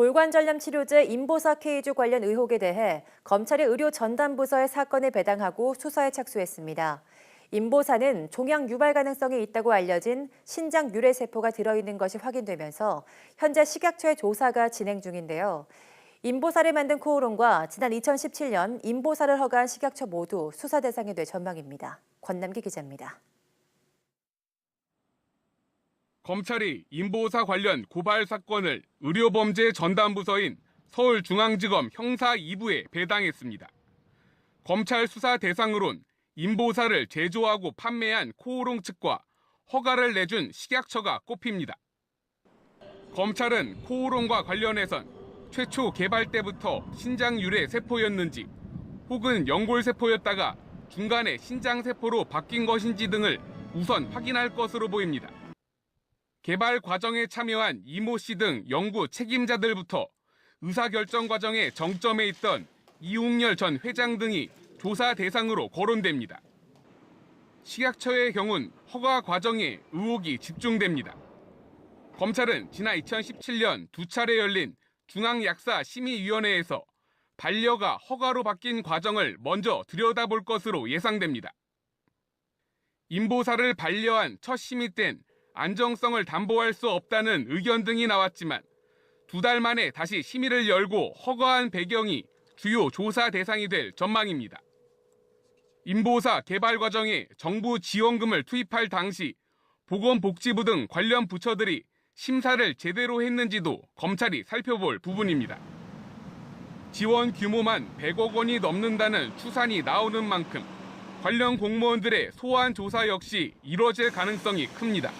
골관절염 치료제 인보사 케이주 관련 의혹에 대해 검찰이 의료 전담 부서에 사건을 배당하고 수사에 착수했습니다. 인보사는 종양 유발 가능성이 있다고 알려진 신장 유래 세포가 들어있는 것이 확인되면서 현재 식약처의 조사가 진행 중인데요. 인보사를 만든 코오롱과 지난 2017년 인보사를 허가한 식약처 모두 수사 대상이 될 전망입니다. 권남기 기자입니다. 검찰이 인보사 관련 고발 사건을 의료범죄 전담부서인 서울중앙지검 형사 2부에 배당했습니다. 검찰 수사 대상으론 인보사를 제조하고 판매한 코오롱 측과 허가를 내준 식약처가 꼽힙니다. 검찰은 코오롱과 관련해선 최초 개발 때부터 신장 유래 세포였는지 혹은 연골 세포였다가 중간에 신장 세포로 바뀐 것인지 등을 우선 확인할 것으로 보입니다. 개발 과정에 참여한 이모 씨 등 연구 책임자들부터 의사결정 과정의 정점에 있던 이웅열 전 회장 등이 조사 대상으로 거론됩니다. 식약처의 경우는 허가 과정에 의혹이 집중됩니다. 검찰은 지난 2017년 두 차례 열린 중앙약사심의위원회에서 반려가 허가로 바뀐 과정을 먼저 들여다볼 것으로 예상됩니다. 인보사를 반려한 첫 심의 땐 안정성을 담보할 수 없다는 의견 등이 나왔지만 두 달 만에 다시 심의를 열고 허가한 배경이 주요 조사 대상이 될 전망입니다. 인보사 개발 과정에 정부 지원금을 투입할 당시 보건복지부 등 관련 부처들이 심사를 제대로 했는지도 검찰이 살펴볼 부분입니다. 지원 규모만 100억 원이 넘는다는 추산이 나오는 만큼 관련 공무원들의 소환 조사 역시 이뤄질 가능성이 큽니다.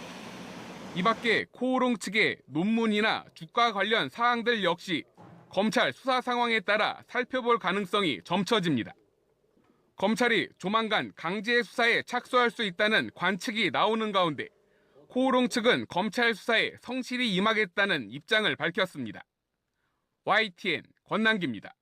이 밖에 코오롱 측의 논문이나 주가 관련 사항들 역시 검찰 수사 상황에 따라 살펴볼 가능성이 점쳐집니다. 검찰이 조만간 강제 수사에 착수할 수 있다는 관측이 나오는 가운데 코오롱 측은 검찰 수사에 성실히 임하겠다는 입장을 밝혔습니다. YTN 권남기입니다.